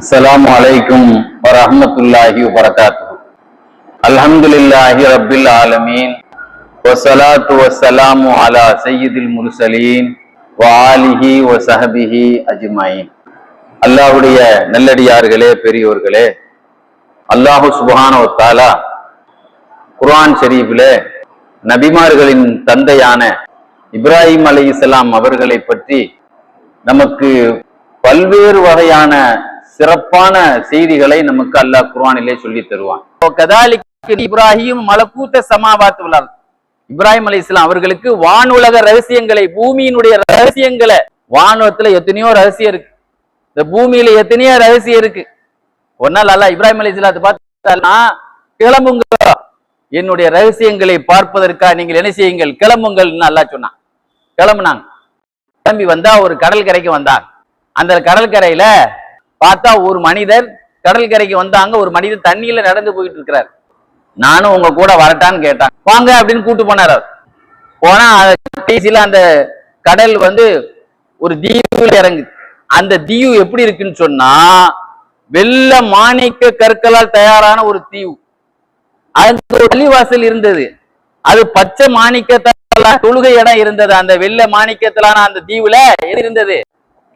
السلام عليكم ورحمة الله وبركاته الحمد لله رب العالمين والصلاة والسلام على سيد المرسلين وآله وصحبه أجمعين அல்லாஹ்வுடைய நல்லடியார்களே பெரியோர்களே அல்லாஹு சுபஹானஹு வ தஆலா குர்ஆன் ஷரீஃபிலே நபிமார்களின் தந்தையான இப்ராஹிம் அலைஹிஸ்ஸலாம் அவர்களை பற்றி நமக்கு பல்வேறு வகையான சிறப்பான செய்திகளை நமக்கு அல்லாஹ் குர்ஆனிலே சொல்லி தருவான். இப்ராஹிம் மலக்கூத்த சமாவாத்து விழா இப்ராஹிம் இஸ்லாம் அவர்களுக்கு வானுலக ரகசியங்களை பூமியினுடைய ரகசியங்களை வானுலகத்துல எத்தனையோ ரகசியம் இருக்கு. இந்த பூமியில எத்தனையோ ரகசியம் இருக்கு. ஒரு நாள் அல்லாஹ் இப்ராஹிம் அலைஹிஸ்ஸலாத்தை பார்த்தா கிளம்புங்க. என்னுடைய ரகசியங்களை பார்ப்பதற்காக நீங்கள் என்ன செய்யுங்கள்? கிளம்புங்கள்னு அல்லா சொன்னான். கிளம்புனாங்க. கிளம்பி வந்தா ஒரு கடல் கரைக்கு வந்தாங்க அந்த கடற்கரையில பார்த்தா ஒரு மனிதர் கடற்கரைக்கு வந்தாங்க ஒரு மனிதர் தண்ணியில நடந்து போயிட்டு இருக்கிறார். நானும் உங்க கூட வரட்டான்னு கேட்டான் வாங்க அப்படின்னு கூட்டு போனார் அவர். போனா கடைசியில அந்த கடல் வந்து ஒரு தீவுல இறங்குது. அந்த தீவு எப்படி இருக்குன்னு சொன்னா வெள்ள மாணிக்க கற்களால் தயாரான ஒரு தீவு. அந்த பள்ளிவாசல் இருந்தது. அது பச்சை மாணிக்கத்தால தொழுகை இடம் இருந்தது. அந்த வெள்ளை மாணிக்கத்திலான அந்த தீவுல எது இருந்தது?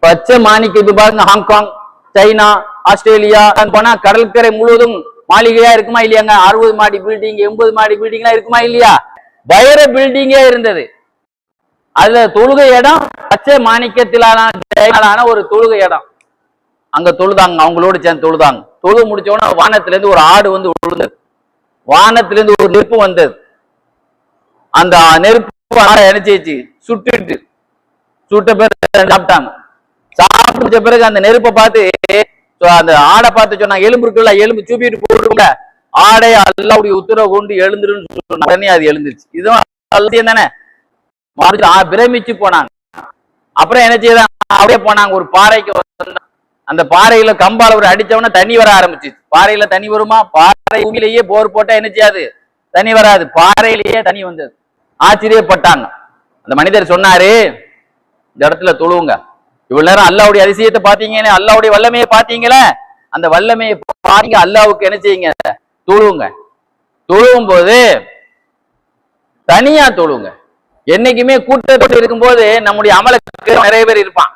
பச்சை மாணிக்க இப்ப பாருங்க ஹாங்காங். சைனா ஆஸ்திரேலியா போனா கடற்கரை முழுவதும் மாளிகையா இருக்குமா இல்லையாங்க? அறுபது மாடி பில்டிங் எண்பது மாடி பில்டிங் எல்லாம் இருக்குமா இல்லையா? வைர பில்டிங்கே இருந்தது. அதுல தொழுகை இடம் பச்சை மாணிக்கத்திலான ஒரு தொழுகை இடம். அங்க தொழுதாங்க அவங்களோட சேர்ந்து தொழுதாங்க. தொழுது முடிச்ச உடனே வானத்துல இருந்து ஒரு ஆடு வந்து விழுந்தது வானத்துல இருந்து ஒரு நெருப்பு வந்தது. அந்த நெருப்பு ஆடை இணைச்சிச்சு சுட்டுட்டு. சுட்ட பேர் சாப்பிட்டாங்க. சாப்பிட்ட பிறகு அந்த நெருப்பை பார்த்து அந்த ஆடை பார்த்து சொன்னாங்க எலும்பு இருக்குல்ல எலும்பு சூப்பிட்டு போட்டுருங்க ஆடை அல்லாவுடைய உத்தரவு கொண்டு எழுந்துருன்னு சொன்ன உடனே அது எழுந்துருச்சு. இதுவும் அல்லதியம் தானே? மறுச்சு ஆ, பிரமிச்சு போனாங்க. அப்புறம் என்ன செய்யதான் அப்படியே போனாங்க. ஒரு பாறைக்கு அந்த பாறையில கம்பால ஒரு அடிச்சவன தண்ணி வர ஆரம்பிச்சு பாறையில தண்ணி வருமா? பாறை பூமியிலேயே போர் போட்டா என்ன செய்யாது? தண்ணி வராது. பாறையிலேயே தண்ணி வந்தது. ஆச்சரியப்பட்டாங்க. அந்த மனிதர் சொன்னாரு இந்த இடத்துல தொழுவுங்க. இவ்வளவு நேரம் அல்லாவுடைய அதிசயத்தை பாத்தீங்கன்னு அல்லாவுடைய வல்லமையை பாத்தீங்களே அந்த வல்லமையை பாருங்க அல்லாவுக்கு என்ன செய்யுங்க? தொழுவுங்க. தொழுவும் போது தனியா தொழுவுங்க. என்னைக்குமே கூட்டத்தோடு இருக்கும்போது நம்முடைய அமலுக்கு நிறைய பேர் இருப்பான்.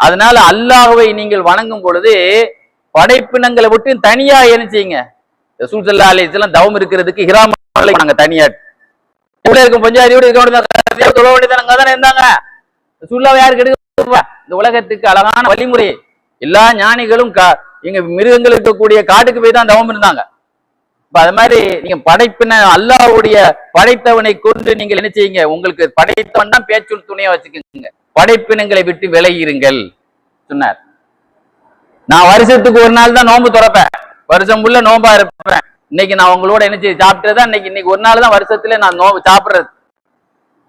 அதனால அல்லாஹுவை நீங்கள் வணங்கும் பொழுது படைப்பினங்களை விட்டு தனியா என்ன செய்யுங்க? ரசூல் தவம் இருக்கிறதுக்கு ஹிராம் நாங்க தனியா. இருக்கும்? பஞ்சாயத்து இருக்க வேண்டியது தொழ தானே இருந்தாங்க. ரசூலுல்லாஹ் யாருக்கு எடுக்க இந்த உலகத்துக்கு அழகான வழிமுறை. எல்லா ஞானிகளும் கா- எங்க மிருகங்கள் இருக்கக்கூடிய காட்டுக்கு போய் தான் தவம் இருந்தாங்க. இப்ப அது மாதிரி நீங்க படைப்பின அல்லாவுடைய படைத்தவனை கொண்டு நீங்கள் என்ன செய்யுங்க? உங்களுக்கு படைத்தவன் தான் பேச்சுள் துணையா வச்சுக்கோங்க. படைப்பினங்களை விட்டு விலகிருங்கள் சொன்னார். நான் வருஷத்துக்கு ஒரு நாள் தான் நோன்பு துறப்பேன். வருஷம் உள்ள நோம்பா இருப்பேன். இன்னைக்கு நான் உங்களோட என்ன செய்ய சாப்பிட்டதா? இன்னைக்கு இன்னைக்கு ஒரு நாள் தான் வருஷத்துல நான் நோம்பு சாப்பிடுறது.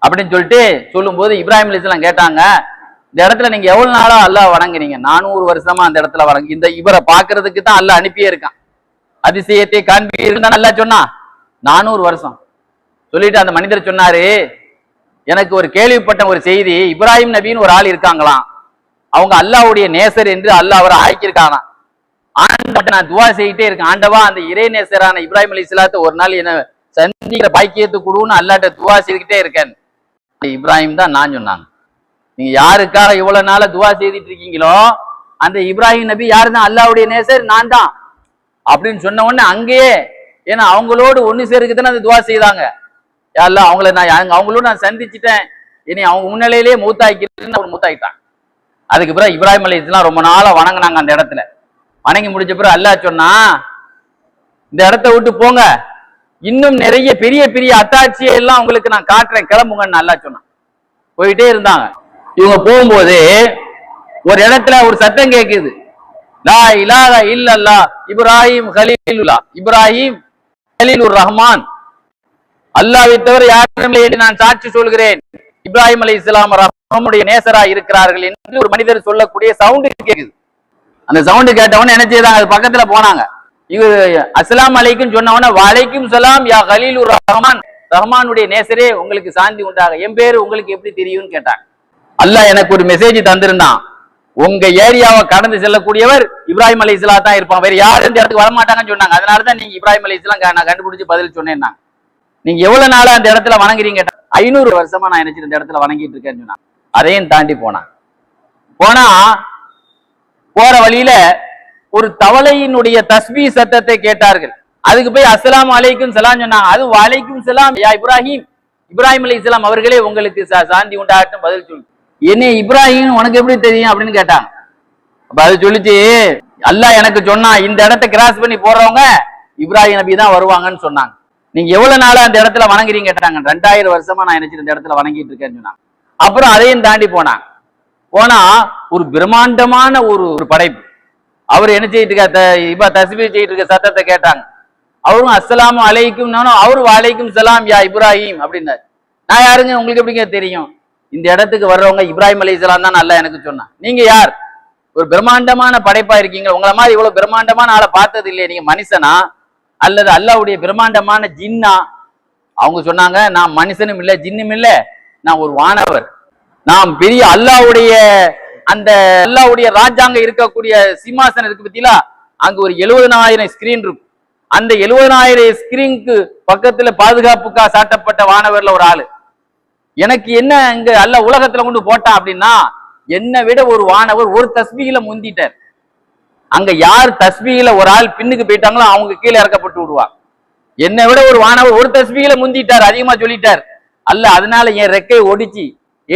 அப்படின்னு சொல்லிட்டு சொல்லும்போது இப்ராஹிம் அலிஸ்லாம் கேட்டாங்க இந்த இடத்துல நீங்க எவ்வளவு நாளா அல்லாஹ் வணங்குறீங்க நானூறு வருஷமா அந்த இடத்துல வணங்கு இந்த இவரை பாக்குறதுக்கு தான் அல்லாஹ் அனுப்பியே இருக்கான். அதிசயத்தை காண்பீர்கள் நல்லா சொன்னா நானூறு வருஷம். சொல்லிட்டு அந்த மனிதர் சொன்னாரு எனக்கு ஒரு கேள்விப்பட்ட ஒரு செய்தி இப்ராஹிம் நபின்னு ஒரு ஆள் இருக்காங்களாம். அவங்க அல்லாஹ்வுடைய நேசர் என்று அல்லாஹ் அவரை ஆக்கியிருக்கானா ஆண்டவன் நான் துவா செய்யிட்டே இருக்கேன். ஆண்டவா அந்த இறை நேசரான இப்ராஹிம் அலி ஒரு நாள் என்ன சந்திக்கிற பாக்கியத்து கொடுன்னு அல்லாட்ட துவா செய்துக்கிட்டே இருக்கேன். இப்ராஹிம் தான் நான் சொன்னாங்க. நீங்க யாருக்காக இவ்வளவு நாள துவா செய்துட்டு இருக்கீங்களோ அந்த இப்ராஹிம் நபி யாரு தான் அல்லாவுடைய நேசர் நான் தான். அப்படின்னு சொன்ன உடனே அங்கேயே ஏன்னா அவங்களோடு ஒன்று சேருக்கு தானே அந்த துவா செய்தாங்க. யாரெல்லாம் அவங்கள நான் அவங்களோட நான் சந்திச்சிட்டேன். இனி அவங்க முன்னிலையிலேயே மூத்தாக்கிட்டு அவர் மூத்தாக்கிட்டான். அதுக்கு பிறகு இப்ராஹிம் அலி இஸ்லாம் ரொம்ப நாளாக வணங்கினாங்க அந்த இடத்துல. வணங்கி முடிச்ச பிறகு அல்லாஹ் சொன்னா இந்த இடத்த விட்டு போங்க. இன்னும் நிறைய பெரிய பெரிய அத்தாட்சியை எல்லாம் உங்களுக்கு நான் காட்டுறேன். கிளம்புங்கன்னு அல்லாஹ் சொன்னான். போயிட்டே இருந்தாங்க. இவங்க போகும்போது ஒரு இடத்துல ஒரு சத்தம் கேக்குது. லா இலாஹ இல்லல்லா இப்ராஹிம் ஹலீலுல்லா இப்ராஹிம் ஹலீலுர் ரஹ்மான். அல்லாஹ் தவிர யாரும் என்று நான் சாட்சி சொல்கிறேன். இப்ராஹிம் அலை இஸ்லாம் ரஹ்மனுடைய நேசரா இருக்கிறார்கள் என்று ஒரு மனிதர் சொல்லக்கூடிய சவுண்டு கேக்குது. அந்த சவுண்டு கேட்டவன என்ன செய்தாங்க? அது பக்கத்துல போனாங்க. இவர் அஸ்லாம் அலைக்கும் சொன்னவன வலைக்கும் சலாம் யா ஹலீலுர் ரஹ்மான். ரஹ்மானுடைய நேசரே உங்களுக்கு சாந்தி உண்டாக. என் பேர் உங்களுக்கு எப்படி தெரியும்னு கேட்டாங்க. அல்ல எனக்கு ஒரு மெசேஜ் தந்திருந்தான். உங்க ஏரியாவை கடந்து செல்லக்கூடியவர் இப்ராஹிம் அலி இஸ்லா தான் இருப்பான். வேற யாரும் இந்த இடத்துக்கு வரமாட்டாங்கன்னு சொன்னாங்க. அதனாலதான் நீங்க இப்ராஹிம் அலி இஸ்லாம் நான் கண்டுபிடிச்சு பதில் சொன்னேன் நீங்க எவ்வளவு நாளா அந்த இடத்துல வணங்குறீங்க? ஐநூறு வருஷமா நான் நினைச்சு இந்த இடத்துல வணங்கிட்டு இருக்கேன்னு சொன்னான் அதையும் தாண்டி போனான். போனா போற வழியில ஒரு தவளையினுடைய தஸ்மி சத்தத்தை கேட்டார்கள். அதுக்கு போய் அஸ்லாம் அலைக்கும் சலாம் சொன்னாங்க. அது வலைக்கும் சலாம் யா இப்ராஹிம். இப்ராஹிம் அலி இஸ்லாம் அவர்களே உங்களுக்கு சா- சாந்தி உண்டாகட்டும் பதில் சொல்லு. என்ன இப்ராஹிம் உனக்கு எப்படி தெரியும் அப்படின்னு கேட்டாங்க. அப்ப அது சொல்லிச்சு அல்லாஹ் எனக்கு சொன்னா இந்த இடத்த கிராஸ் பண்ணி போறவங்க இப்ராஹிம் நபி தான் வருவாங்கன்னு சொன்னாங்க. நீங்க எவ்வளவு நாளா அந்த இடத்துல வணங்குறீங்க கேட்டாங்க. ரெண்டாயிரம் வருஷமா நான் நினைச்சு இந்த இடத்துல வணங்கிட்டு இருக்கேன்னு சொன்னாங்க. அப்புறம் அதையும் தாண்டி போனாங்க. போனா ஒரு பிரம்மாண்டமான ஒரு ஒரு படைப்பு. அவர் என்ன செய்யிட்டு இருக்க த- இப்ப தஸ்பீ செய்யிட்டு இருக்க சத்தத்தை கேட்டாங்க. அவரும் அஸ்லாம் அலைக்கும். அவரும் அலைக்கும் சலாம் யா இப்ராஹிம் அப்படின்னாரு. நான் யாருங்க? உங்களுக்கு எப்படிங்க தெரியும்? இந்த இடத்துக்கு வர்றவங்க இப்ராஹிம் அலி தான் நல்லா எனக்கு சொன்னான் நீங்க யார்? ஒரு பிரம்மாண்டமான படைப்பா இருக்கீங்க உங்களை மாதிரி இவ்வளவு பிரம்மாண்டமான ஆளை பார்த்தது இல்லையே நீங்க மனுஷனா? அல்லது அல்லாஹ்வுடைய பிரம்மாண்டமான ஜின்னா? அவங்க சொன்னாங்க நான் மனுஷனும் இல்லை ஜின்னும் இல்லை நான் ஒரு வானவர். நாம் பெரிய அல்லாஹ்வுடைய அந்த அல்லாவுடைய ராஜாங்க இருக்கக்கூடிய சிம்மாசனம் இருக்கு பத்தியா அங்க ஒரு எழுபதனாயிரம் ஸ்கிரீன் இருக்கும். அந்த எழுபதனாயிரம் ஸ்கிரீனுக்கு பக்கத்துல பாதுகாப்புக்காக சாட்டப்பட்ட வானவர்ல ஒரு ஆளு. எனக்கு என்ன இங்க அல்ல உலகத்துல கொண்டு போட்டான் அப்படின்னா என்னை விட ஒரு வானவர் ஒரு தஸ்மியில முந்திட்டார். அங்க யார் தஸ்மியில ஒரு ஆள் பின்னுக்கு போயிட்டாங்களோ அவங்க கீழே இறக்கப்பட்டு விடுவாங்க. என்னை விட ஒரு வானவர் ஒரு தஸ்மியில முந்திட்டார் அதிகமா சொல்லிட்டார். அல்ல அதனால என் ரெக்கையை ஒடிச்சு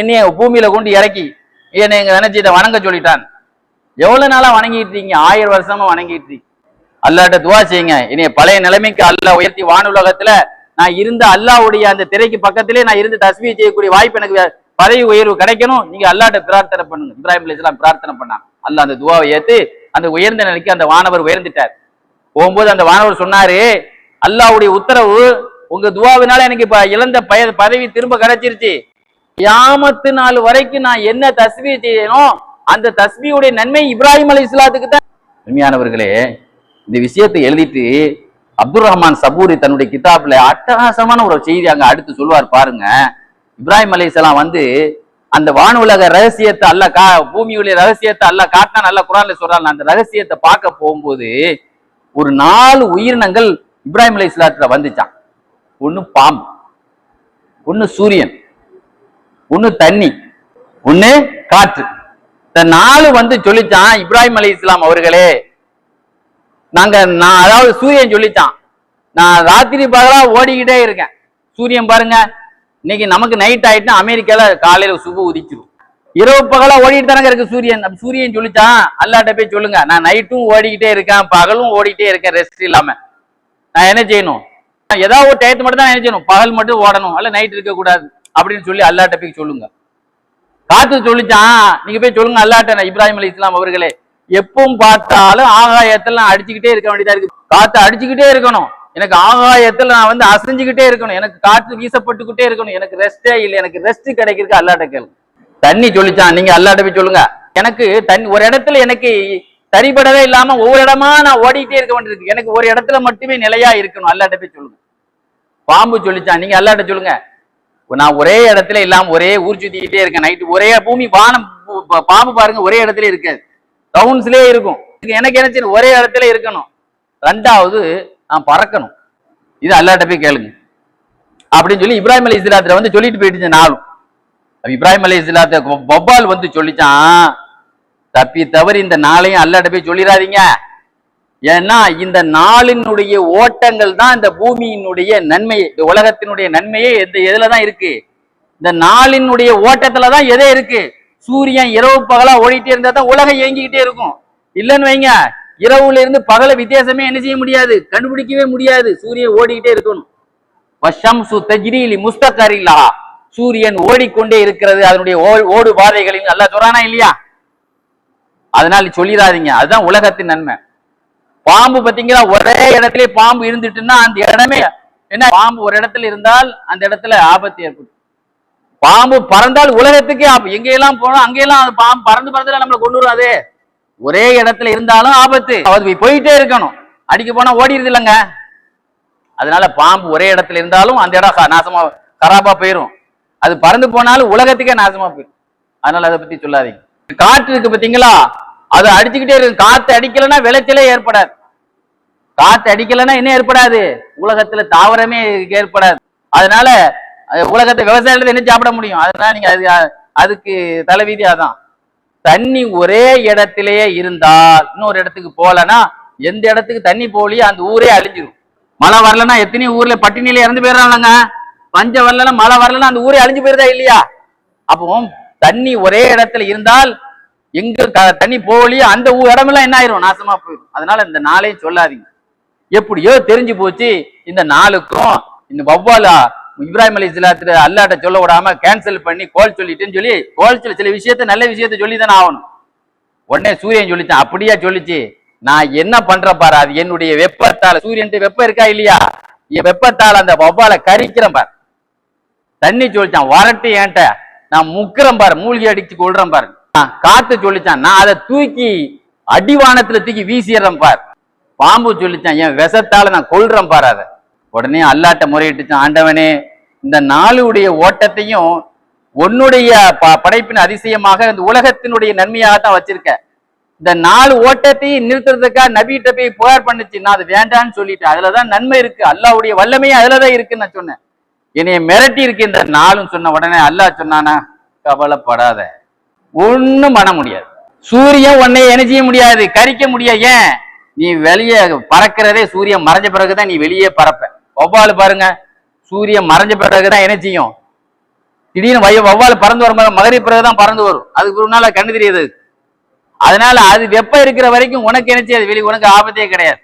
என்னைய பூமியில கொண்டு இறக்கி என்னை எங்க நினைச்சிட்ட இதை வணங்க சொல்லிட்டான். எவ்வளவு நாளா வணங்கிட்டு இருக்கீங்க? ஆயிரம் வருஷமா வணங்கிட்டு இருக்கீங்க. அல்லாட்ட துவா செய்யுங்க. இனிய பழைய நிலைமைக்கு அல்ல உயர்த்தி வானுலகத்துல நான் இருந்த அல்லாவுடைய அந்த திரைக்கு பக்கத்திலே நான் இருந்து தஸ்மீ செய்யக்கூடிய வாய்ப்பு எனக்கு பதவி உயர்வு கிடைக்கணும். நீங்க அல்லாட்ட பிரார்த்தனை பண்ணுங்க. இப்ராஹிம் அலிஸ்லாம் பிரார்த்தனை பண்ணான் அல்ல அந்த துவாவை ஏத்து அந்த உயர்ந்த நிலைக்கு அந்த வானவர் உயர்ந்துட்டார். போகும்போது அந்த வானவர் சொன்னாரு அல்லாஹ்வுடைய உத்தரவு உங்க துவாவினால எனக்கு இப்ப இழந்த பய பதவி திரும்ப கிடைச்சிருச்சு. கியாமத்து நாள் வரைக்கும் நான் என்ன தஸ்மி செய்யணும் அந்த தஸ்மியுடைய நன்மை இப்ராஹிம் அலி இஸ்லாத்துக்கு தான். உண்மையானவர்களே இந்த விஷயத்தை எழுதிட்டு அப்துல் ரஹ்மான் சபூரி தன்னுடைய கிதாப்ல அட்டகாசமான ஒரு செய்தி அங்க அடுத்து சொல்லுவார் பாருங்க. இப்ராஹிம் அலிசலாம் வந்து அந்த வானுலக ரகசியத்தை அல்ல கா பூமியுடைய ரகசியத்தை அல்ல காட்டினா நல்ல குரான்ல சொல்றாங்க. அந்த ரகசியத்தை பார்க்க போகும்போது ஒரு நாலு உயிரினங்கள் இப்ராஹிம் அலி இஸ்லாத்துல வந்துச்சான். ஒன்று பாம்பு ஒன்று சூரியன் ஒன்று தண்ணி ஒன்று காற்று. இந்த நாலு வந்து சொல்லிச்சான் இப்ராஹிம் அலை இஸ்லாம் அவர்களே. நாங்க நான் அதாவது சூரியன் சொல்லிச்சான் நான் ராத்திரி பகலா ஓடிக்கிட்டே இருக்கேன். சூரியன் பாருங்க இன்னைக்கு நமக்கு நைட் ஆயிட்டு அமெரிக்கால காலையில சுப உதிச்சிடும் இரவு பகலா ஓடிட்டு தானங்க இருக்கு சூரியன். சூரியன் சொல்லிச்சான் அல்லாட்ட போய் சொல்லுங்க. நான் நைட்டும் ஓடிக்கிட்டே இருக்கேன் பகலும் ஓடிக்கிட்டே இருக்கேன் ரெஸ்ட் இல்லாம. நான் என்ன செய்யணும்? ஏதாவது ஒரு டயத்து மட்டும் தான் என்ன செய்யணும்? பகல் மட்டும் ஓடணும் அல்ல நைட் இருக்க கூடாது அப்படின்னு சொல்லி அல்லாட்ட போய் சொல்லுங்க. காத்து சொல்லிச்சான் நீங்க போய் சொல்லுங்க அல்லாட்ட நான் இப்ராஹிம் அலி இஸ்லாம் அவர்களே. எப்பவும் பார்த்தாலும் ஆகாயத்துல நான் அடிச்சுக்கிட்டே இருக்க வேண்டியதா இருக்கு. காத்து அடிச்சுக்கிட்டே இருக்கணும். எனக்கு ஆகாயத்துல நான் வந்து அசைஞ்சுக்கிட்டே இருக்கணும். எனக்கு காற்று வீசப்பட்டுக்கிட்டே இருக்கணும். எனக்கு ரெஸ்டே இல்லை. எனக்கு ரெஸ்ட் கிடைக்கிறதுக்கு அல்லாட்ட கேளு. தண்ணி சொல்லிச்சான் நீங்க அல்லாட்ட போய் சொல்லுங்க. எனக்கு தண்ணி ஒரு இடத்துல எனக்கு சரிபடவே இல்லாம ஒவ்வொரு இடமா நான் ஓடிக்கிட்டே இருக்க வேண்டியிருக்கு. எனக்கு ஒரு இடத்துல மட்டுமே நிலையா இருக்கணும். அல்லாட்ட போய் சொல்லுங்க. பாம்பு சொல்லிச்சான் நீங்க அல்லாட்ட சொல்லுங்க. நான் ஒரே இடத்துல இல்லாம ஒரே ஊர் சுத்திக்கிட்டே இருக்கேன். நைட்டு ஒரே பூமி வானம் ப- பாம்பு பாருங்க ஒரே இடத்துல இருக்காது. டவுன்ஸ்லேயே இருக்கும். எனக்கு என்ன ஒரே இடத்துல இருக்கணும். ரெண்டாவது நான் பறக்கணும். இது அல்லாட்ட போய் கேளுங்க. அப்படின்னு சொல்லி இப்ராஹிம் அலி இஸ்லாத்துல வந்து சொல்லிட்டு போயிட்டு நாளும் இப்ராஹிம் அலி இஸ்லாத்த பப்பால் வந்து சொல்லிச்சான். தப்பி தவறி இந்த நாளையும் அல்லாட்ட போய் சொல்லிடாதீங்க. ஏன்னா இந்த நாளினுடைய ஓட்டங்கள் தான் இந்த பூமியினுடைய நன்மை இந்த உலகத்தினுடைய நன்மையே எந்த எதுல தான் இருக்கு? இந்த நாளினுடைய ஓட்டத்துல தான் எதே இருக்கு? சூரியன் இரவு பகலா ஓடிட்டே இருந்தா தான் உலகம் இயங்கிக்கிட்டே இருக்கும். இல்லைன்னு வைங்க இரவுல இருந்து பகல வித்தியாசமே என்ன செய்ய முடியாது? கண்டுபிடிக்கவே முடியாது. சூரியன் ஓடிக்கிட்டே இருக்கணும். வஷம்சு தஜ்ரீலி முஸ்தகரில்லா. சூரியன் ஓடிக்கொண்டே இருக்கிறது அதனுடைய ஓ- ஓடு பாதைகளில் நல்லா சொல்றானா இல்லையா? அதனால சொல்லிடாதீங்க அதுதான் உலகத்தின் நன்மை. பாம்பு பாத்தீங்களா ஒரே இடத்துல பாம்பு இருந்துட்டுன்னா அந்த இடமே என்ன? பாம்பு ஒரு இடத்துல இருந்தால் அந்த இடத்துல ஆபத்து ஏற்படும். பாம்பு பறந்தால் உலகத்துக்கே ஆபத்து எங்கெல்லாம் போனோம் அங்கெல்லாம் அது பாம்பு பறந்து பறந்து நம்மளை கொண்டு வராது ஒரே இடத்துல இருந்தாலும் ஆபத்து. அது போயிட்டே இருக்கணும். அடிக்க போனா ஓடிடுது இல்லைங்க. அதனால பாம்பு ஒரே இடத்துல இருந்தாலும் அந்த இடம் நாசமா கராபா போயிடும் அது பறந்து போனாலும் உலகத்துக்கே நாசமா போயிடும் அதனால அதை பத்தி சொல்லாதீங்க. காற்று இருக்கு பாத்தீங்களா? அது அடிச்சுக்கிட்டே இருக்கு. காத்து அடிக்கலைன்னா விளைச்சலே ஏற்படாது. காத்து அடிக்கலைன்னா என்ன ஏற்படாது. உலகத்துல தாவரமே ஏற்படாது. அதனால உலகத்தை விவசாயத்துல என்ன சாப்பிட முடியும்? அதனால நீங்க அது அதுக்கு தலைவிதி அதான். தண்ணி ஒரே இடத்திலேயே இருந்தால் இன்னொரு இடத்துக்கு போகலன்னா எந்த இடத்துக்கு தண்ணி போகலையோ அந்த ஊரே அழிஞ்சிரும். மழை வரலன்னா எத்தனையோ ஊர்ல பட்டினியில இறந்து போயிடறாங்க பஞ்சம் வரலன்னா மழை வரலன்னா அந்த ஊரே அழிஞ்சு போயிருதா இல்லையா? அப்போ தண்ணி ஒரே இடத்துல இருந்தால் எங்க த- தண்ணி போகலையோ அந்த ஊ- இடமெல்லாம் என்ன ஆயிரும்? நாசமா போயிடும் அதனால இந்த நாளையும் சொல்லாதீங்க. எப்படியோ தெரிஞ்சு போச்சு. இந்த நாளுக்கும் இந்த வவ்வாலா இப்ராஹிம் அலி இஸ்லாத்துல அல்லாட்ட சொல்ல விடாம கேன்சல் பண்ணி கோல் சொல்லிட்டுன்னு சொல்லி கோல் சொல்லி சில விஷயத்த நல்ல விஷயத்த சொல்லி தானே ஆகணும். உடனே சூரியன் சொல்லிச்சான். அப்படியா சொல்லிச்சு. நான் என்ன பண்றேன் பாரு? அது என்னுடைய வெப்பத்தால சூரியன் வெப்பம் இருக்கா இல்லையா? என் வெப்பத்தால அந்த வவ்வால கரிக்கிறேன் பாரு. தண்ணி சொல்லிச்சான். வரட்டு ஏன்ட்ட? நான் முக்கிறேன் பாரு. மூழ்கி அடிச்சு கொள்றேன் பாரு. காத்து சொல்லிச்சான். நான் அதை தூக்கி அடிவானத்துல தூக்கி வீசிடுறேன் பார். பாம்பு சொல்லிச்சான். என் விஷத்தால நான் கொல்றேன் பாரு அதை. உடனே அல்லாட்ட முறையிட்டுச்சு ஆண்டவனே இந்த நாளுடைய ஓட்டத்தையும் உன்னுடைய ப- படைப்பின் அதிசயமாக இந்த உலகத்தினுடைய நன்மையாக தான் வச்சிருக்க. இந்த நாலு ஓட்டத்தையும் நிறுத்துறதுக்காக நபிகிட்ட போய் புகார் பண்ணுச்சு. நான் அது வேண்டான்னு சொல்லிட்டேன். அதுலதான் நன்மை இருக்கு. அல்லாஹ்வுடைய வல்லமையும் அதுலதான் இருக்குன்னு நான் சொன்னேன். என்னைய மிரட்டி இருக்கு இந்த நாளும் சொன்ன உடனே அல்லாஹ் சொன்னானா கவலைப்படாத. ஒண்ணும் பண்ண முடியாது. சூரியன் உன்னை என்ன செய்ய முடியாது? கரிக்க முடியாது. ஏன்? நீ வெளியே பறக்கிறதே சூரியன் மறைஞ்ச பிறகுதான் நீ வெளியே பறப்ப. வவ்வால் பாருங்க. சூரியன் மறைஞ்ச பிறகுதான் என்ன செய்யும்? திடீர்னு வய வவ்வால் பறந்து வரும் மகரி பிறகுதான் பறந்து வரும். அதுக்கு ஒரு நாள் கண்ணு தெரியாது அதனால அது வெப்பம் இருக்கிற வரைக்கும் உனக்கு என்ன செய்யாது? வெளியே உனக்கு ஆபத்தே கிடையாது.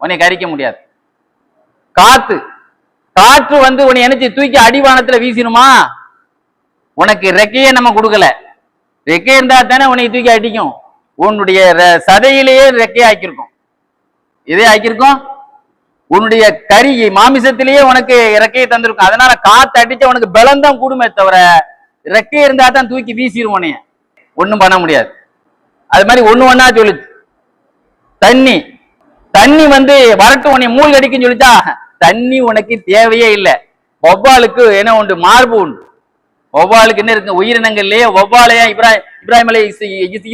உன்னை கறிக்க முடியாது. காத்து. காற்று வந்து உன்னை என்ன செய்ய தூக்கி அடிவானத்துல வீசணுமா உனக்கு ரெக்கையே நம்ம கொடுக்கல. ரெக்கை இருந்தா தானே உன்னை தூக்கி அடிக்கும். உன்னுடைய சதையிலேயே ரெக்கையை ஆக்கியிருக்கோம். இதே ஆக்கியிருக்கோம்? உன்னுடைய கறி மாமிசத்திலேயே உனக்கு இறக்கையை தந்திருக்கும். அதனால காத்து அடிச்சா உனக்கு பலந்தான் கூடுமே தவிர இறக்கை இருந்தா தான் தூக்கி வீசிடும் ஒன்றும் பண்ண முடியாது. அது மாதிரி ஒன்று ஒன்றா சொல்லுச்சு. தண்ணி. தண்ணி வந்து வரட்டு உனைய மூழ்கி அடிக்குன்னு சொல்லிச்சா தண்ணி உனக்கு தேவையே இல்லை. ஒவ்வாளுக்கு என்ன உண்டு? மார்பு உண்டு. ஒவ்வாளுக்கு என்ன இருக்கு? உயிரினங்கள்லயே ஒவ்வாலையா இப்ராஹிம் இப்ராஹிம் அலி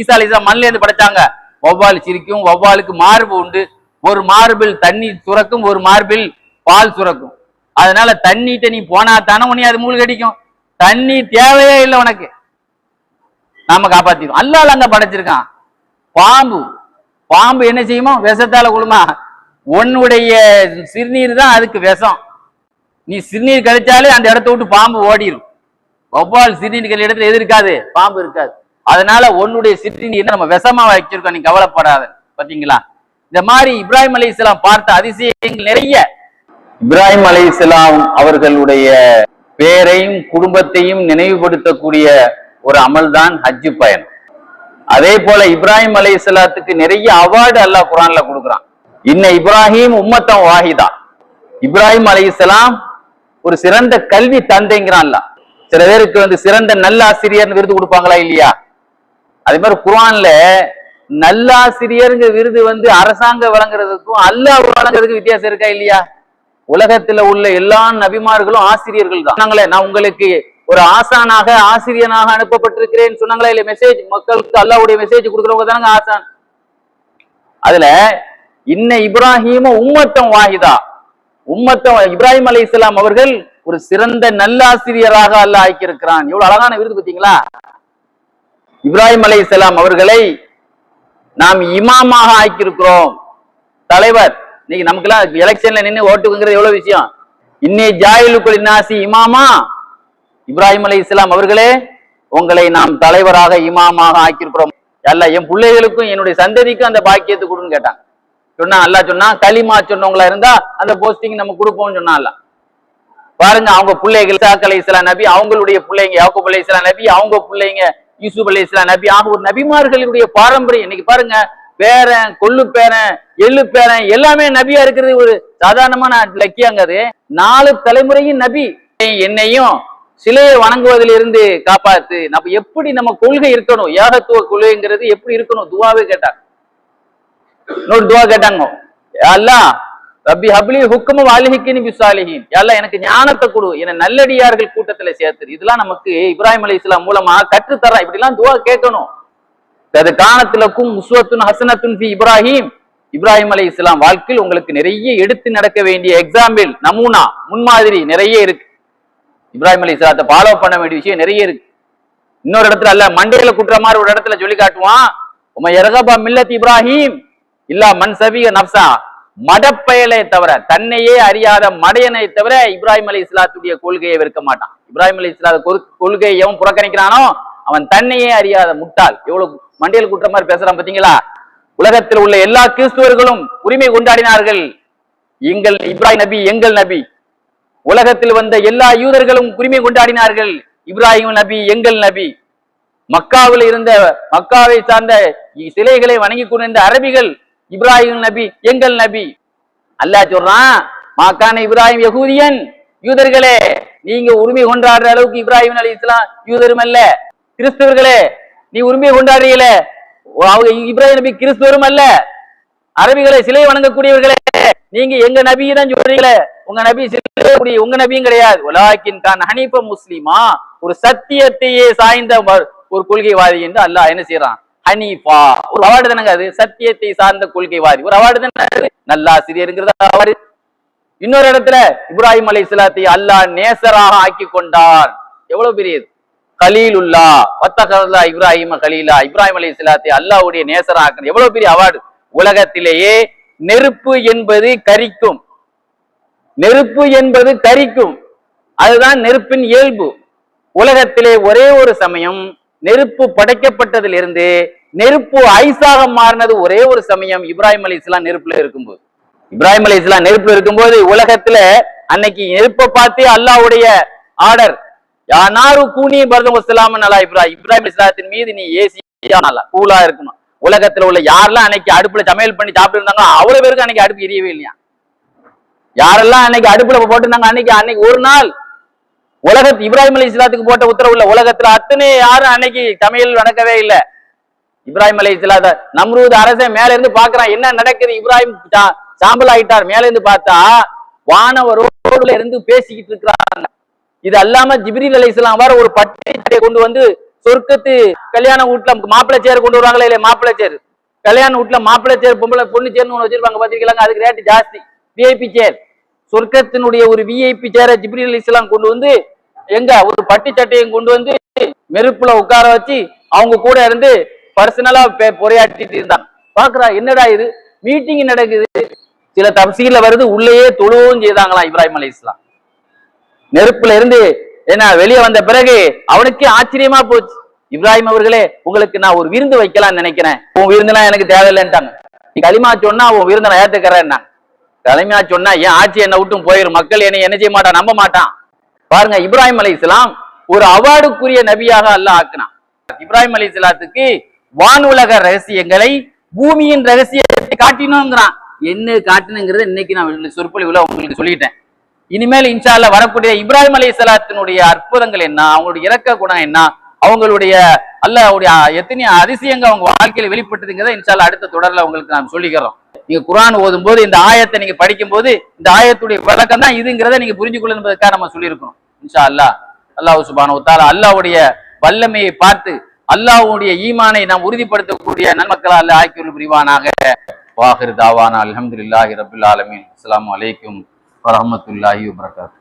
ஈசா அலிசா மண்ல இருந்து படைச்சாங்க. வௌவால் சிரிக்கும் ஒவ்வாளுக்கு மார்பு உண்டு. ஒரு மார்பில் தண்ணி சுரக்கும் ஒரு மார்பில் பால் சுரக்கும். அதனால தண்ணிட்ட நீ போனா தானே உனக்கு அது மூழ்கடிக்கும் தண்ணி தேவையே இல்லை உனக்கு. நாம காப்பாத்திடும் அல்லாஹ் அங்க படைச்சிருக்கான். பாம்பு. பாம்பு என்ன செய்யுமோ? விஷத்தால குழுமா உன்னுடைய சிறுநீர் தான் அதுக்கு விஷம். நீ சிறுநீர் கழிச்சாலே அந்த இடத்த விட்டு பாம்பு ஓடிடும் வௌவால் சிறுநீர் கழிச்ச இடத்துல எது இருக்காது? பாம்பு இருக்காது. அதனால உன்னுடைய சிறுநீர் நம்ம விஷமா வச்சிருக்கோம். நீ கவலைப்படாத. பாத்தீங்களா? இந்த மாதிரி இப்ராஹிம் அலி இஸ்லாம் பார்த்த அதிசயங்கள் நிறைய. இப்ராஹிம் அலைஹிஸ்ஸலாம் அவர்களுடைய பேரையும் குடும்பத்தையும் நினைவுபடுத்தக்கூடிய ஒரு அமல்தான் ஹஜ்ஜு பயணம். அதே போல இப்ராஹிம் அலைஹிஸ்ஸலாத்துக்கு நிறைய அவார்டு அல்லாஹ் குரான்ல கொடுக்குறான். இன்ன இப்ராஹிம் உம்மத்தம் வாஹிதா. இப்ராஹிம் அலைஹிஸ்ஸலாம் ஒரு சிறந்த கல்வி தந்தைங்கிறான்ல. சில பேருக்கு வந்து சிறந்த நல்ல ஆசிரியர்னு விருது கொடுப்பாங்களா இல்லையா? அதே மாதிரி குரான்ல நல்லாசிரியருங்க விருது வந்து அரசாங்கம் வழங்குறதுக்கும் அல்லாஹ் வழங்குறதுக்கும் வித்தியாசம் இருக்கா இல்லையா? உலகத்துல உள்ள எல்லா நபிமார்களும் ஆசிரியர்கள் தான். நான் உங்களுக்கு ஒரு ஆசானாக ஆசிரியனாக அனுப்பப்பட்டிருக்கிறேன் சொன்னாங்களா இல்ல மெசேஜ் மக்களுக்கு அல்லாவுடைய மெசேஜ் கொடுக்குறவங்க தானங்க ஆசான். அதுல இன்ன இப்ராஹிம உம்மத்தம் வாஹிதா. உம்மத்தம் இப்ராஹிம் அலைஹிஸ்ஸலாம் அவர்கள் ஒரு சிறந்த நல்லாசிரியராக அல்லாஹ் ஆக்கியிருக்கிறான். எவ்வளவு அழகான விருது பார்த்தீங்களா? இப்ராஹிம் அலைஹிஸ்ஸலாம் அவர்களை நாம் இமாமாக ஆக்கியிருக்கிறோம். தலைவர் இன்னைக்கு நமக்கெல்லாம் எலெக்ஷன்ல நின்று ஓட்டுங்கிறது எவ்வளவு விஷயம்? இன்னே ஜாயிலுக்குள் நாசி இமாமா? இப்ராஹிம் அலி இஸ்லாம் அவர்களே உங்களை நாம் தலைவராக இமாமாக ஆக்கியிருக்கிறோம். அல்ல என் பிள்ளைகளுக்கும் என்னுடைய சந்ததிக்கும் அந்த பாக்கியத்தை கொடுன்னு கேட்டான் சொன்னா அல்லாஹ் சொன்னா களிமா சொன்னவங்களா இருந்தா அந்த போஸ்டிங் நம்ம கொடுப்போம்னு சொன்னா பாருங்க அவங்க பிள்ளைகள் இசாக் அலை இஸ்லாம் நபி அவங்களுடைய பிள்ளைங்க யாக்கூப் அலை இஸ்லாம் நபி அவங்க பிள்ளைங்க யூசுப் அலி இஸ்லாம் நபி ஆக ஒரு நபிமார்களுடைய பாரம்பரியம். இன்னைக்கு பாருங்க பேரன் கொள்ளு பேரன் எள்ளு பேரன் எல்லாமே நபியா இருக்கிறது. ஒரு சாதாரணமான லக்கியாங்க அது. நாலு தலைமுறையும் நபி. என்னையும் சிலையை வணங்குவதிலிருந்து காப்பாத்து நம்ம எப்படி நம்ம கொள்கை இருக்கணும்? ஏகத்துவ கொள்கைங்கிறது எப்படி இருக்கணும்? துவாவே கேட்டாங்க. இன்னொரு துவா கேட்டாங்க. அல்லாஹ் ரப்பி ஹப்லி ஹுக்கும வாலிஹிக்கின் பிசாலிஹின் யாரா எனக்கு ஞானத்தை கொடு. என்ன நல்லடியார்கள் கூட்டத்துல சேர்த்து. இதெல்லாம் நமக்கு இப்ராஹிம் அலி இஸ்லாம் மூலமா கற்றுத்தரா இப்படி எல்லாம் துவா கேட்கணும். அது காணத்திலக்கும் உஸ்வத்துன் ஹசனத்துன் பி இப்ராஹிம். இப்ராஹிம் அலி இஸ்லாம் வாழ்க்கையில் உங்களுக்கு நிறைய எடுத்து நடக்க வேண்டிய எக்ஸாம்பிள் நமூனா முன்மாதிரி நிறைய இருக்கு. இப்ராஹிம் அலி இஸ்லாத்தை ஃபாலோ பண்ண வேண்டிய விஷயம் நிறைய இருக்கு. இன்னொரு இடத்துல அல்ல மண்டையில குட்டுற மாதிரி ஒரு இடத்துல சொல்லி காட்டுவான். உம எரகபா மில்லத் இப்ராஹிம் இல்லா மன் சபிக நப்சா மடப்பயலை தவிர தன்னையே அறியாத மடையனை தவிர இப்ராஹிம் அலி இஸ்லாத்துடைய கொள்கையை வெறுக்க மாட்டான். இப்ராஹிம் அலி இஸ்லாத கொள்கையை எவன் புறக்கணிக்கிறானோ அவன் தன்னையே அறியாத முட்டாள். எவ்வளவு மண்டியல் குற்ற மாதிரி பேசுறான் பாத்தீங்களா? உலகத்தில் உள்ள எல்லா கிறிஸ்துவர்களும் உரிமை கொண்டாடினார்கள். எங்கள் இப்ராஹிம் நபி எங்கள் நபி. உலகத்தில் வந்த எல்லா யூதர்களும் உரிமை கொண்டாடினார்கள். இப்ராஹிம் நபி எங்கள் நபி. மக்காவில் இருந்த மக்காவை சார்ந்த சிலைகளை வணங்கி கொண்டிருந்த அரபிகள் இப்ராஹிம் நபி எங்கள் நபி. அல்லாஹ் சொல்றான் மாக்கான இப்ராஹிம் யகூதியன். யூதர்களே நீங்க உரிமை கொண்டாடுற அளவுக்கு இப்ராஹிம் அலி இஸ்லாம் யூதரும் அல்ல. கிறிஸ்தவர்களே நீ உரிமையை கொண்டாடுறீங்களே. அவங்க இப்ராஹிம் நபி கிறிஸ்தவரும் அல்ல. அரபிகளை சிலை வணங்கக்கூடியவர்களே நீங்க எங்க நபியை தான் சொல்றீங்களே. உங்க நபி சிலை உங்க நபியும் கிடையாது. உலாக்கின் கான் ஹனீப முஸ்லிமா ஒரு சத்தியத்தையே சாய்ந்த ஒரு கொள்கைவாதி என்று அல்லாஹ் என்ன செய்யறான் ஹனீஃபா. ஒரு அவார்டு தானங்க அது? சத்தியத்தை சார்ந்த கொள்கைவாதி. ஒரு அவார்டு தானே நல்லாசிரியருங்கிறது அவார்டு? இன்னொரு இடத்துல இப்ராஹிம் அலை இஸ்லாத்தை அல்லாஹ் நேசராக ஆக்கி கொண்டார் எவ்வளவு பெரியது? கலீலுல்லா. வத்தகல்லா இப்ராஹிம கலீலா. இப்ராஹிம் அலை இஸ்லாத்தை அல்லாவுடைய நேசராக எவ்வளவு பெரிய அவார்டு? உலகத்திலேயே நெருப்பு என்பது கரிக்கும். நெருப்பு என்பது கரிக்கும். அதுதான் நெருப்பின் இயல்பு. உலகத்திலே ஒரே ஒரு சமயம் நெருப்பு படைக்கப்பட்டதிலிருந்து நெருப்பு ஐஸாக மாறினது ஒரே ஒரு சமயம் இப்ராஹிம் அலி இஸ்லாம் நெருப்புல இருக்கும்போது. இப்ராஹிம் அலி இஸ்லாம் நெருப்புல இருக்கும்போது உலகத்துல அன்னைக்கு நெருப்பை பார்த்தே அல்லாஹ்வுடைய ஆர்டர். யானாரு கூனி பரதம் இஸ்லாம் நல்லா இப்ராஹிம். இப்ராஹிம் இஸ்லாத்தின் மீது நீ ஏசி நல்லா கூலா இருக்கணும். உலகத்துல உள்ள யாரெல்லாம் அன்னைக்கு அடுப்புல சமையல் பண்ணி சாப்பிட்டு இருந்தாங்களோ அவ்வளவு பேருக்கு அன்னைக்கு அடுப்பு எரியவே இல்லையா? யாரெல்லாம் அன்னைக்கு அடுப்புல போட்டிருந்தாங்க? அன்னைக்கு அன்னைக்கு ஒரு நாள் உலகத்து இப்ராஹிம் அலி இஸ்லாத்துக்கு போட்ட உத்தரவுல உலகத்துல அத்தனை யாரும் அன்னைக்கு சமையல் நடக்கவே இல்லை. இப்ராஹிம் அலி இஸ்லாத நம்ரூத் அரசன் மேல இருந்து பாக்குறான். என்ன நடக்குது? இப்ராஹிம் சாம்பல் ஆயிட்டார். மேல இருந்து பார்த்தா வானவரோடுல இருந்து பேசிக்கிட்டு இருக்கிறாங்க. இது அல்லாம ஜிப்ரீல் அலி இஸ்லாம் வர ஒரு பட்டை கொண்டு வந்து சொர்க்கத்து கல்யாண வீட்டுல மாப்பிள்ளை சேர் கொண்டு வருவாங்களே இல்லையா? மாப்பிள்ளை சேர். கல்யாண வீட்டுல மாப்பிள்ளை சேர் பொம்பளை பொண்ணு சேர்னு ஒன்று வச்சிருப்பாங்க. பாத்திருக்கீங்களா அதுக்கு ரேட்டு ஜாஸ்தி. VIP chair. சொர்க்கத்தினுடைய ஒரு விஐபி சேர ஜிப்ரி அலி இஸ்லாம் கொண்டு வந்து எங்க ஒரு பட்டு சட்டையும் கொண்டு வந்து நெருப்புல உட்கார வச்சு அவங்க கூட இருந்து பர்சனலா பொறையாட்டிட்டு இருந்தாங்க பாக்குறா என்னடா இது? மீட்டிங் நடக்குது. சில தப்சீல வருது உள்ளேயே தொழுவும் செய்தாங்களாம் இப்ராஹிம் அலி இஸ்லாம். நெருப்புல இருந்து ஏன்னா வெளியே வந்த பிறகு அவனுக்கே ஆச்சரியமா போச்சு. இப்ராஹிம் அவர்களே உங்களுக்கு நான் ஒரு விருந்து வைக்கலாம்னு நினைக்கிறேன். உன் விருந்துலாம் எனக்கு தேவையில்லைன்ட்டாங்க. நீ களிமா சொன்னா உன் விருந்தை நான் ஏத்துக்கிறேன்னா தலைமையா சொன்னா ஏன் ஆட்சி என்னை விட்டும் போயிரும்? மக்கள் என்னை என்ன செய்ய மாட்டான்? நம்ப மாட்டான். பாருங்க இப்ராஹிம் அலி இஸ்லாம் ஒரு அவார்டுக்குரிய நபியாக அல்ல ஆக்கினான். இப்ராஹிம் அலி இஸ்லாத்துக்கு வானுலக ரகசியங்களை பூமியின் ரகசியத்தை காட்டினோங்கிறான். என்ன காட்டினுங்கிறத இன்னைக்கு நான் சொற்பொழிவுல உங்களுக்கு சொல்லிட்டேன். இனிமேல் இன்ஷால்ல வரக்கூடிய இப்ராஹிம் அலி சலாத்தினுடைய அற்புதங்கள் என்ன? அவங்களுடைய இறக்க குணம் என்ன? அவங்களுடைய அல்லாஹ்வுடைய எத்தனை அதிசயங்கள் அவங்க வாழ்க்கையில் வெளிப்பட்டதுங்கிறத இன்ஷா அடுத்த தொடரில் உங்களுக்கு நான் சொல்லிக்கிறோம். நீங்க ஓதும் போது இந்த ஆயத்தை நீங்க படிக்கும்போது இந்த ஆயத்துடைய விளக்கம் தான் இதுங்கிறத நீங்க புரிஞ்சு கொள்ளுன்றதுக்காக நம்ம சொல்லியிருக்கோம் இன்ஷா அல்லா அல்லாஹ் சுபானு உத்தால அல்லாவுடைய வல்லமையை பார்த்து அல்லாஹ்வுடைய ஈமானை நாம் உறுதிப்படுத்தக்கூடிய நன்மக்களால் அல்ல ஆக்கியுள்ள புரிவானாக. வாஹிர் தாவானா அலமதுல்லாஹி ரபில் ஆலமீன். அஸ்லாம் வலைக்கும் வரமத்துல்லாஹி வபரகாத்துஹு.